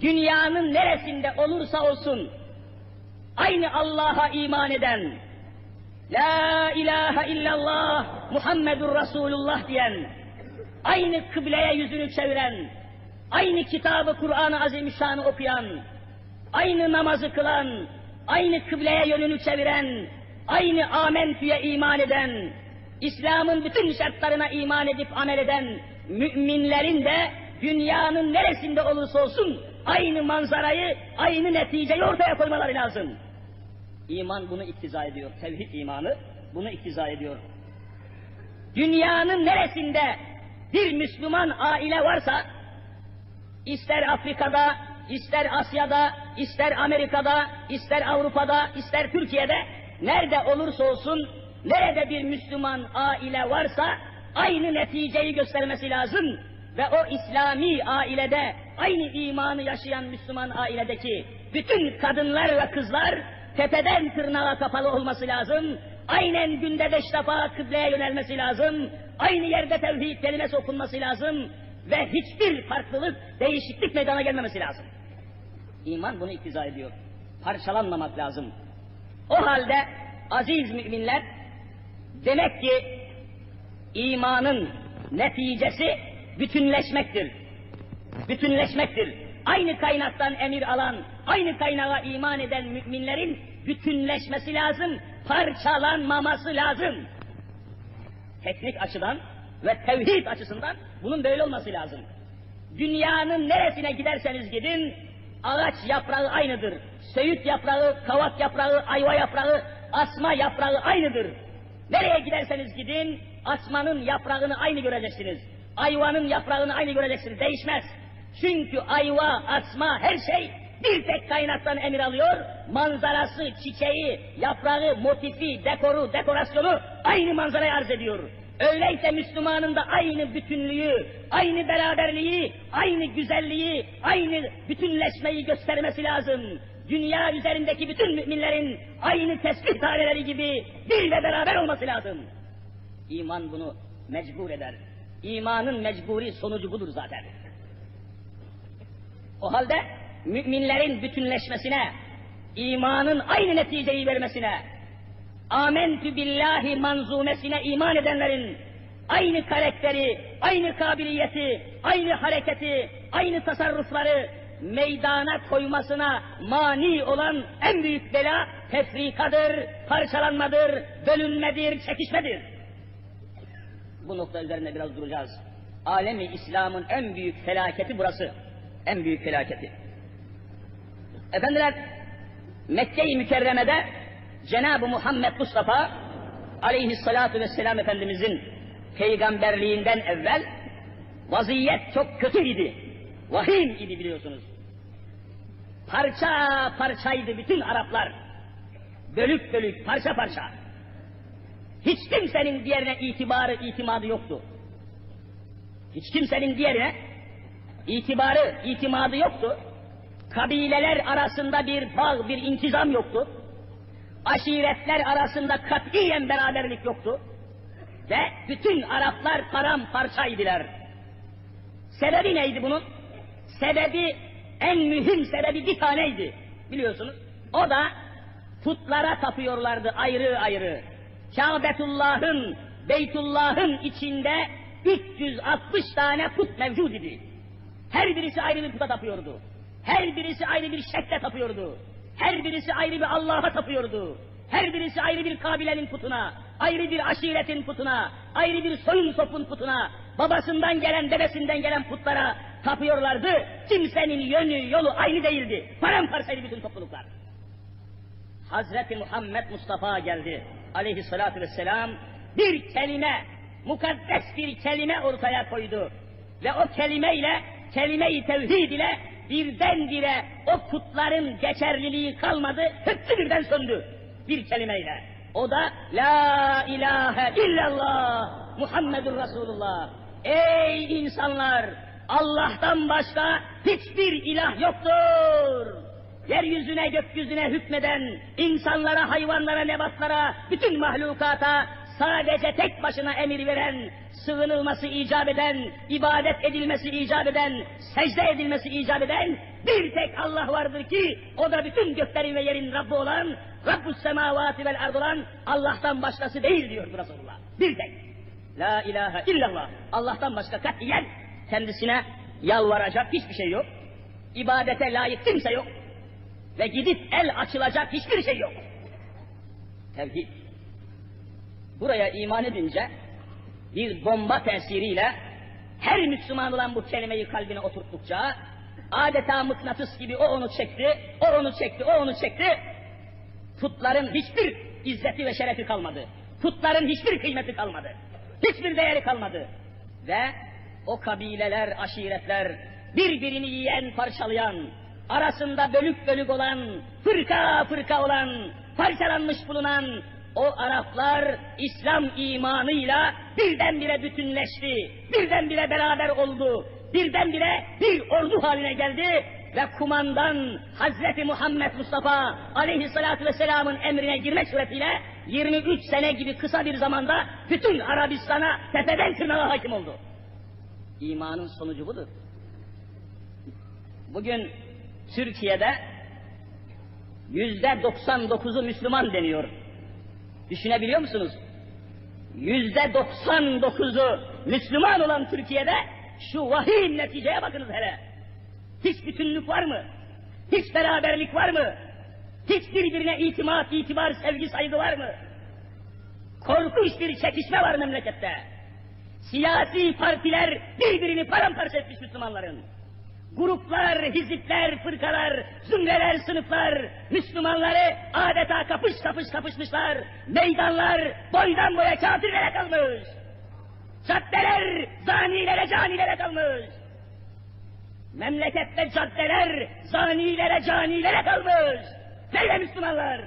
dünyanın neresinde olursa olsun, aynı Allah'a iman eden, La ilahe illallah Muhammedur Resulullah diyen, aynı kıbleye yüzünü çeviren, aynı kitabı Kur'an-ı Azimüşşan'ı okuyan, aynı namazı kılan, aynı kıbleye yönünü çeviren, aynı amentüye iman eden, İslam'ın bütün şartlarına iman edip amel eden müminlerin de dünyanın neresinde olursa olsun aynı manzarayı, aynı neticeyi ortaya koymaları lazım. İman bunu iktiza ediyor. Tevhid imanı bunu iktiza ediyor. Dünyanın neresinde bir Müslüman aile varsa, ister Afrika'da, ister Asya'da, ister Amerika'da, ister Avrupa'da, ister Türkiye'de, nerede olursa olsun, nerede bir Müslüman aile varsa, aynı neticeyi göstermesi lazım. Ve o İslami ailede, aynı imanı yaşayan Müslüman ailedeki bütün kadınlar ve kızlar, tepeden tırnağa kapalı olması lazım. Aynen günde beş defa kıbleye yönelmesi lazım. Aynı yerde tevhid kelimesi okunması lazım. Ve hiçbir farklılık, değişiklik meydana gelmemesi lazım. İman bunu iktiza ediyor. Parçalanmamak lazım. O halde aziz müminler, demek ki imanın neticesi bütünleşmektir. Bütünleşmektir. Aynı kaynaktan emir alan, aynı kaynağa iman eden müminlerin bütünleşmesi lazım, parçalanmaması lazım. Teknik açıdan ve tevhid açısından bunun böyle olması lazım. Dünyanın neresine giderseniz gidin, ağaç yaprağı aynıdır. Söğüt yaprağı, kavak yaprağı, ayva yaprağı, asma yaprağı aynıdır. Nereye giderseniz gidin, asmanın yaprağını aynı göreceksiniz. Ayvanın yaprağını aynı göreceksiniz, değişmez. Çünkü ayva, asma, her şey bir tek kaynaktan emir alıyor. Manzarası, çiçeği, yaprağı, motifi, dekoru, dekorasyonu aynı manzarayı arz ediyor. Öyleyse Müslümanın da aynı bütünlüğü, aynı beraberliği, aynı güzelliği, aynı bütünleşmeyi göstermesi lazım. Dünya üzerindeki bütün müminlerin aynı tesbih taneleri gibi bir ve beraber olması lazım. İman bunu mecbur eder. İmanın mecburi sonucu budur zaten. O halde müminlerin bütünleşmesine, imanın aynı neticeyi vermesine, amentü billahi manzumesine iman edenlerin aynı karakteri, aynı kabiliyeti, aynı hareketi, aynı tasarrufları meydana koymasına mani olan en büyük bela tefrikadır, parçalanmadır, bölünmedir, çekişmedir. Bu nokta üzerine biraz duracağız. Alemi İslam'ın en büyük felaketi burası. En büyük felaketi. Efendiler, Mekke-i Mükerreme'de Cenab-ı Muhammed Mustafa aleyhissalatu vesselam Efendimizin peygamberliğinden evvel vaziyet çok kötü idi. Vahim idi biliyorsunuz. Parça parçaydı bütün Araplar. Bölük bölük, parça parça. Hiç kimsenin diğerine itibarı, itimadı yoktu. Hiç kimsenin diğerine itibarı, itimadı yoktu. Kabileler arasında bir bağ, bir intizam yoktu. Aşiretler arasında katiyen beraberlik yoktu. Ve bütün Araplar paramparçaydılar. Sebebi neydi bunun? Sebebi, en mühim sebebi bir taneydi. Biliyorsunuz. O da putlara tapıyorlardı ayrı ayrı. Kâbetullah'ın, Beytullah'ın içinde 360 tane put mevcud idi. Her birisi ayrı bir puta tapıyordu. Her birisi ayrı bir şekle tapıyordu. Her birisi ayrı bir Allah'a tapıyordu. Her birisi ayrı bir kabilenin putuna, ayrı bir aşiretin putuna, ayrı bir soyun sopun putuna, babasından gelen, dedesinden gelen putlara tapıyorlardı. Kimsenin yönü, yolu aynı değildi. Paramparçaydı bütün topluluklar. Hazreti Muhammed Mustafa geldi aleyhissalatü vesselam bir kelime, mukaddes bir kelime ortaya koydu. Ve o kelimeyle, kelime-i tevhid ile birdenbire o putların geçerliliği kalmadı, hepsi birden söndü. Bir kelimeyle. O da La ilahe illallah Muhammedur Resulullah. Ey insanlar! Allah'tan başka hiçbir ilah yoktur. Yeryüzüne gökyüzüne hükmeden insanlara, hayvanlara, nebatlara, bütün mahlukata sadece tek başına emir veren, sığınılması icap eden, ibadet edilmesi icap eden, secde edilmesi icap eden bir tek Allah vardır ki o da bütün göklerin ve yerin Rabbi olan, Rabbus semavati vel ard olan Allah'tan başkası değil diyor Resulullah. Bir tek. La ilahe illallah. Allah'tan başka katiyen kendisine yalvaracak hiçbir şey yok. İbadete layık kimse yok. Ve gidip el açılacak hiçbir şey yok. Tevhid. Buraya iman edince bir bomba tesiriyle her Müslüman olan bu kelimeyi kalbine oturttukça adeta mıknatıs gibi o onu çekti, o onu çekti, o onu çekti. Putların hiçbir izzeti ve şerefi kalmadı. Putların hiçbir kıymeti kalmadı. Hiçbir değeri kalmadı. Ve o kabileler, aşiretler birbirini yiyen, parçalayan, arasında bölük bölük olan, fırka fırka olan, parçalanmış bulunan o Araplar İslam imanıyla birdenbire bütünleşti, birdenbire beraber oldu, birdenbire bir ordu haline geldi ve kumandan Hazreti Muhammed Mustafa aleyhissalatü vesselamın emrine girmek suretiyle 23 sene gibi kısa bir zamanda bütün Arabistan'a tepeden tırnağa hakim oldu. İmanın sonucu budur. Bugün Türkiye'de yüzde 99'u Müslüman deniyor. Düşünebiliyor musunuz? Yüzde 99'u Müslüman olan Türkiye'de şu vahim neticeye bakınız hele. Hiç bütünlük var mı? Hiç beraberlik var mı? Hiç birbirine itimat, itibar, sevgi, saygı var mı? Korkunç bir çekişme var memlekette. Siyasi partiler birbirini paramparça etmiş Müslümanların. Gruplar, hizipler, fırkalar, zümreler, sınıflar, Müslümanları adeta kapış kapış kapışmışlar. Meydanlar boydan boya kafirlere kalmış. Caddeler zanilere canilere kalmış. Memlekette caddeler zanilere canilere kalmış. Nerede Müslümanlar?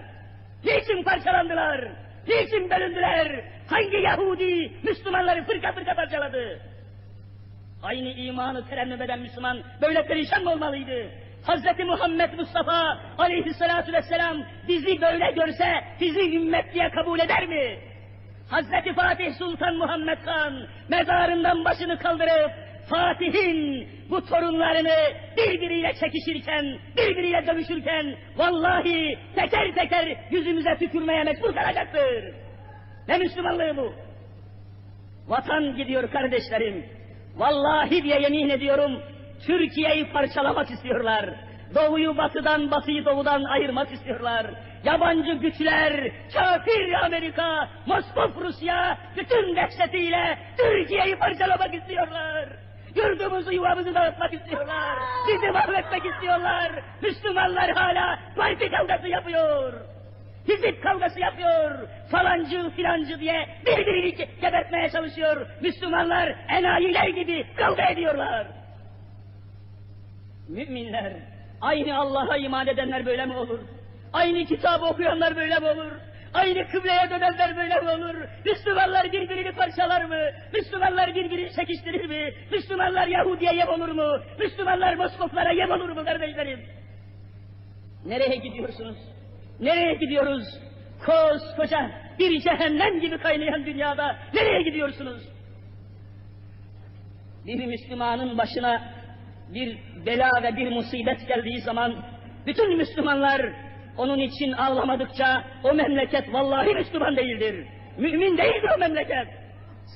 Niçin parçalandılar? Niçin bölündüler? Hangi Yahudi Müslümanları fırka fırka parçaladı? Aynı imanı terennüm eden Müslüman böyle perişan mı olmalıydı? Hazreti Muhammed Mustafa aleyhissalatu vesselam bizi böyle görse bizi ümmet diye kabul eder mi? Hazreti Fatih Sultan Muhammed Han mezarından başını kaldırıp Fatih'in bu torunlarını birbiriyle çekişirken, birbiriyle dövüşürken vallahi teker teker yüzümüze tükürmeye mecbur kalacaktır. Ne Müslümanlığı bu? Vatan gidiyor kardeşlerim. Vallahi diye yemin ediyorum Türkiye'yi parçalamak istiyorlar. Doğuyu batıdan, batıyı doğudan ayırmak istiyorlar. Yabancı güçler, kafir Amerika, Moskov Rusya bütün dehşetiyle Türkiye'yi parçalamak istiyorlar. Yurdumuzu, yuvamızı dağıtmak istiyorlar. Bizi mahvetmek istiyorlar. Müslümanlar hala parti kavgası yapıyor. Hizip kavgası yapıyor. Falancı filancı diye birbirini gebertmeye çalışıyor. Müslümanlar enayiler gibi kavga ediyorlar. Müminler, aynı Allah'a iman edenler böyle mi olur? Aynı kitabı okuyanlar böyle mi olur? Aynı kıbleye dönenler böyle mi olur? Müslümanlar birbirini parçalar mı? Müslümanlar birbirini çekiştirir mi? Müslümanlar Yahudi'ye yem olur mu? Müslümanlar Moskoflara yem olur mu kardeşlerim? Nereye gidiyorsunuz? Nereye gidiyoruz? Koskoca bir cehennem gibi kaynayan dünyada nereye gidiyorsunuz? Bir Müslümanın başına bir bela ve bir musibet geldiği zaman bütün Müslümanlar onun için ağlamadıkça o memleket vallahi Müslüman değildir. Mümin değildir o memleket.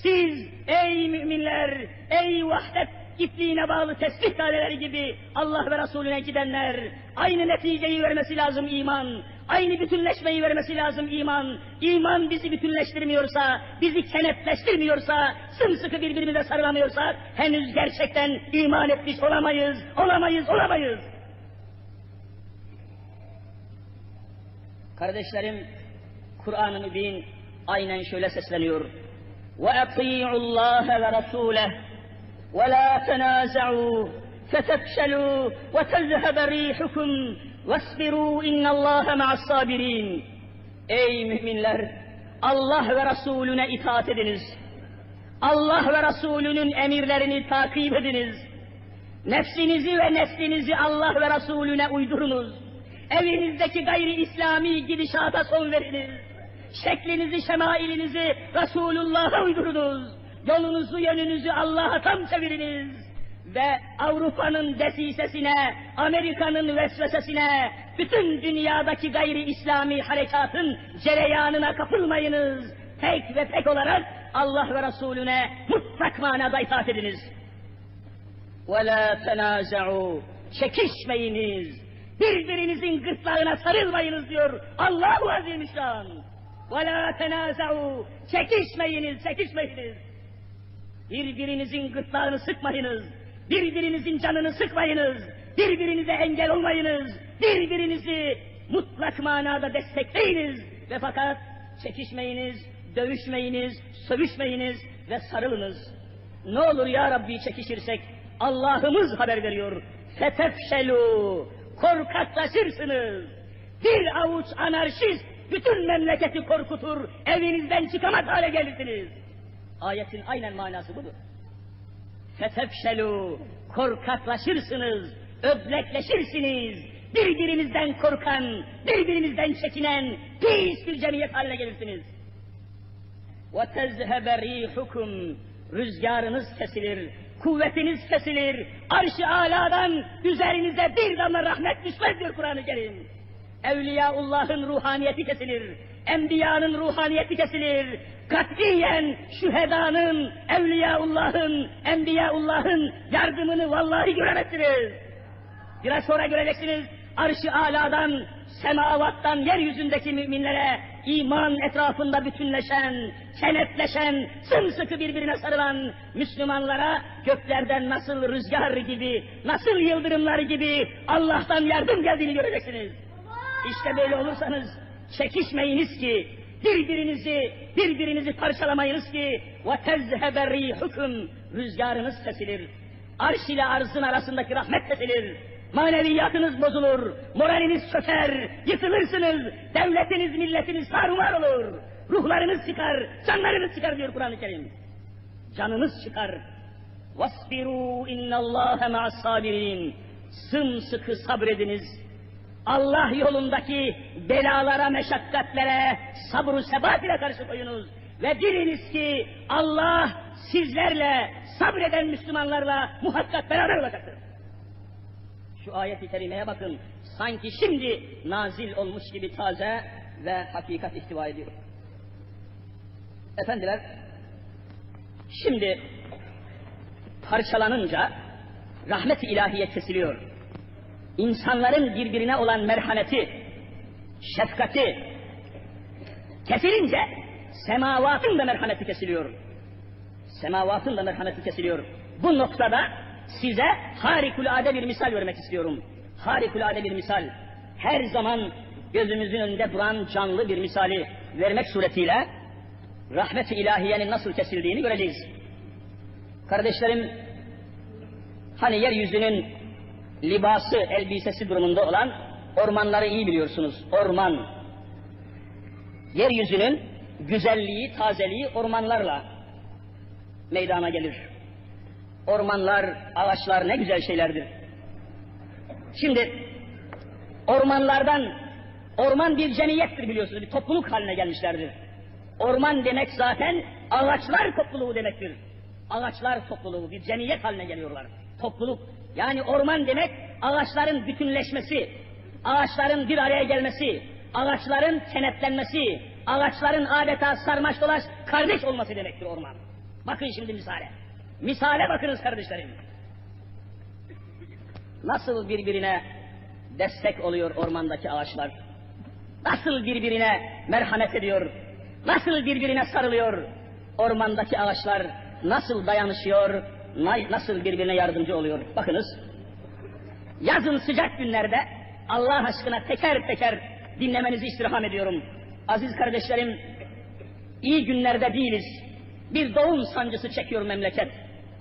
Siz ey müminler, ey vahdet ipliğine bağlı tesbih taneleri gibi Allah ve Resulüne gidenler, aynı neticeyi vermesi lazım iman, aynı bütünleşmeyi vermesi lazım iman. İman bizi bütünleştirmiyorsa, bizi kenetleştirmiyorsa, sımsıkı birbirimize sarılamıyorsak, henüz gerçekten iman etmiş olamayız, olamayız, olamayız. Kardeşlerim, Kur'an-ı Mübin aynen şöyle sesleniyor. وَاَطِيعُوا اللّٰهَ وَرَسُولَهُ وَلَا تَنَازَعُوا فَتَفْشَلُوا وَتَذْهَبَ رِيحُكُمْ وَاصْبِرُوا اِنَّ اللّٰهَ مَعَ الصَّابِرِينَ Ey müminler! Allah ve Resulüne itaat ediniz. Allah ve Resulünün emirlerini takip ediniz. Nefsinizi ve neslinizi Allah ve Resulüne uydurunuz. Evinizdeki gayri İslami gidişata son veriniz. Şeklinizi, şemailinizi Resulullah'a uydurunuz. Yolunuzu, yönünüzü Allah'a tam çeviriniz. Ve Avrupa'nın desisesine, Amerika'nın vesvesesine, bütün dünyadaki gayri İslami harekatın cereyanına kapılmayınız. Tek ve tek olarak Allah ve Resulüne mutlak manada itaat ediniz. وَلَا تَنَازَعُوا Çekişmeyiniz. Birbirinizin gırtlağına sarılmayınız diyor Allahu Azimüşşan. وَلَا تَنَازَعُوا Çekişmeyiniz, çekişmeyiniz. Birbirinizin gırtlağını sıkmayınız. Birbirinizin canını sıkmayınız. Birbirinize engel olmayınız. Birbirinizi mutlak manada destekleyiniz. Ve fakat çekişmeyiniz, dövüşmeyiniz, sövüşmeyiniz ve sarılınız. Ne olur ya Rabbi çekişirsek Allah'ımız haber veriyor. Fetefşelu korkaklaşırsınız. Bir avuç anarşist bütün memleketi korkutur, evinizden çıkamaz hale gelirsiniz. Ayetin aynen manası budur. Fetefşelu korkaklaşırsınız, öblekleşirsiniz. Birbirinizden korkan, birbirinizden çekinen pis bir cemiyet haline gelirsiniz. وَتَزْهَبَ رِيحُكُمْ Rüzgarınız kesilir, kuvvetiniz kesilir. Arş-ı aladan üzerinize bir damla rahmet düşmez diyor Kur'an-ı Kerim. Evliyaullah'ın ruhaniyeti kesilir. Enbiyanın ruhaniyeti kesilir. Katiyen şühedanın, evliyaullah'ın, enbiyaullah'ın yardımını vallahi göremezsiniz. Biraz sonra göreceksiniz arş-ı aladan, semavattan yeryüzündeki müminlere iman etrafında bütünleşen, kenetleşen, sımsıkı birbirine sarılan Müslümanlara göklerden nasıl rüzgar gibi, nasıl yıldırımlar gibi Allah'tan yardım geldiğini göreceksiniz. İşte böyle olursanız çekişmeyiniz ki, birbirinizi, birbirinizi parçalamayınız ki وَتَزْهَبَ رِيحُكُمْ Rüzgarınız kesilir. Arş ile arzın arasındaki rahmet kesilir. Maneviyatınız bozulur, moraliniz çöker, yıkılırsınız, devletiniz, milletiniz tarumar olur. Ruhlarınız çıkar, canlarınız çıkar diyor Kur'an-ı Kerim. Canınız çıkar. وَاسْبِرُوا اِنَّ اللّٰهَ مَعَ الصَّابِرِينَ Sımsıkı sabrediniz. Allah yolundaki belalara, meşakkatlere sabır sebat ile karşı koyunuz. Ve biliniz ki Allah sizlerle, sabreden Müslümanlarla muhakkak beraber olacaktır. Şu ayet-i kerimeye bakın. Sanki şimdi nazil olmuş gibi taze ve hakikat ihtiva ediyor. Efendiler, şimdi parçalanınca rahmet-i ilahiye kesiliyor. İnsanların birbirine olan merhameti, şefkati kesilince semavatın da merhameti kesiliyor. Semavatın da merhameti kesiliyor. Bu noktada size harikulade bir misal vermek istiyorum. Harikulade bir misal. Her zaman gözümüzün önünde duran canlı bir misali vermek suretiyle rahmet-i ilahiyenin nasıl kesildiğini göreceğiz. Kardeşlerim, hani yeryüzünün libası, elbisesi durumunda olan ormanları iyi biliyorsunuz. Orman. Yeryüzünün güzelliği, tazeliği ormanlarla meydana gelir. Ormanlar, ağaçlar ne güzel şeylerdir. Şimdi ormanlardan, orman bir cemiyettir biliyorsunuz, bir topluluk haline gelmişlerdir. Orman demek zaten ağaçlar topluluğu demektir. Ağaçlar topluluğu, bir cemiyet haline geliyorlar. Topluluk, yani orman demek ağaçların bütünleşmesi, ağaçların bir araya gelmesi, ağaçların kenetlenmesi, ağaçların adeta sarmaş dolaş kardeş olması demektir orman. Bakın şimdi misale. Misale bakınız kardeşlerim. Nasıl birbirine destek oluyor ormandaki ağaçlar? Nasıl birbirine merhamet ediyor? Nasıl birbirine sarılıyor? Ormandaki ağaçlar nasıl dayanışıyor? Nasıl birbirine yardımcı oluyor? Bakınız. Yazın sıcak günlerde Allah aşkına teker teker dinlemenizi istirham ediyorum. Aziz kardeşlerim, iyi günlerde değiliz. Bir doğum sancısı çekiyor memleket.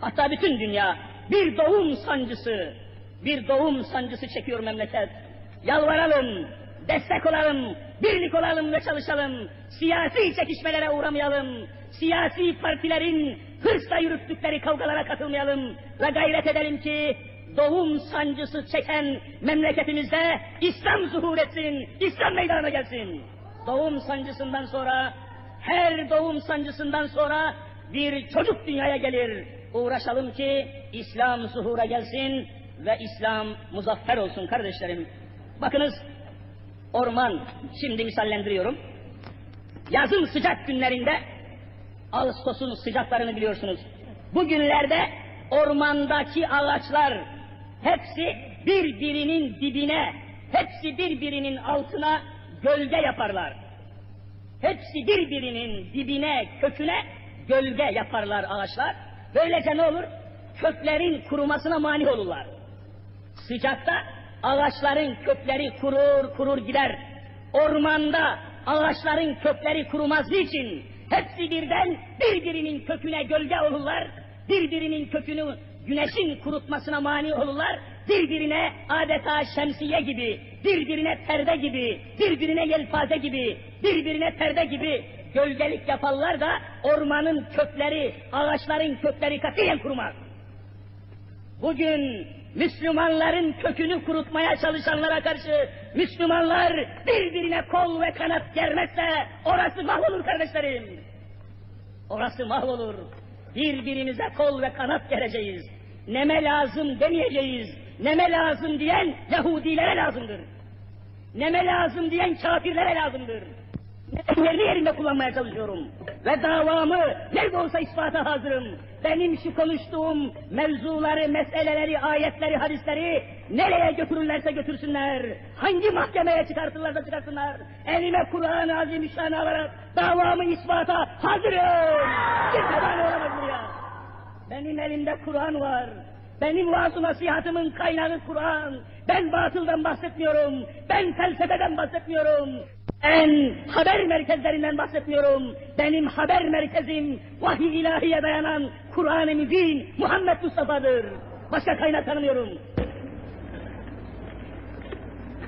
Hatta bütün dünya bir doğum sancısı, bir doğum sancısı çekiyor memleket. Yalvaralım, destek olalım, birlik olalım ve çalışalım. Siyasi çekişmelere uğramayalım. Siyasi partilerin hırsla yürüttükleri kavgalara katılmayalım ve gayret edelim ki doğum sancısı çeken memleketimizde İslam zuhur etsin, İslam meydana gelsin. doğum sancısından sonra, her doğum sancısından sonra bir çocuk dünyaya gelir. Uğraşalım ki İslam zuhura gelsin ve İslam muzaffer olsun kardeşlerim. Bakınız orman, şimdi misallendiriyorum. Yazın sıcak günlerinde, Ağustos'un sıcaklarını biliyorsunuz. Bu günlerde ormandaki ağaçlar hepsi birbirinin dibine, hepsi birbirinin altına gölge yaparlar. Hepsi birbirinin dibine, köküne gölge yaparlar ağaçlar. Böylece ne olur? Köklerin kurumasına mani olurlar. Sıcakta ağaçların kökleri kurur kurur gider. Ormanda ağaçların kökleri kurumaz için hepsi birden birbirinin köküne gölge olurlar. Birbirinin kökünü güneşin kurutmasına mani olurlar. Birbirine adeta şemsiye gibi, birbirine perde gibi, birbirine yelpaze gibi, birbirine perde gibi gölgelik yaparlar da ormanın kökleri, ağaçların kökleri katiyen kurumaz. Bugün Müslümanların kökünü kurutmaya çalışanlara karşı Müslümanlar birbirine kol ve kanat germezse orası mahvolur kardeşlerim. Orası mahvolur. Birbirimize kol ve kanat gereceğiz. Neme lazım demeyeceğiz. Neme lazım diyen Yahudilere lazımdır. Neme lazım diyen kafirlere lazımdır. Yerli yerinde kullanmaya çalışıyorum. Ve davamı nerede olsa ispata hazırım. Benim şu konuştuğum mevzuları, meseleleri, ayetleri, hadisleri nereye götürürlerse götürsünler. Hangi mahkemeye çıkartırlarsa çıkarsınlar. Elime Kur'an-ı Azimüşşan'ı alarak davamı ispata hazırım. Kimse bana olamaz buraya. Benim elimde Kur'an var. Benim vaaz nasihatımın kaynağı Kur'an. Ben batıldan bahsetmiyorum. Ben felsefeden bahsetmiyorum. Ben haber merkezlerinden bahsetmiyorum. Benim haber merkezim vahiy ilahiye dayanan Kur'an-ı Muhammed Mustafa'dır. Başka kaynak tanımıyorum.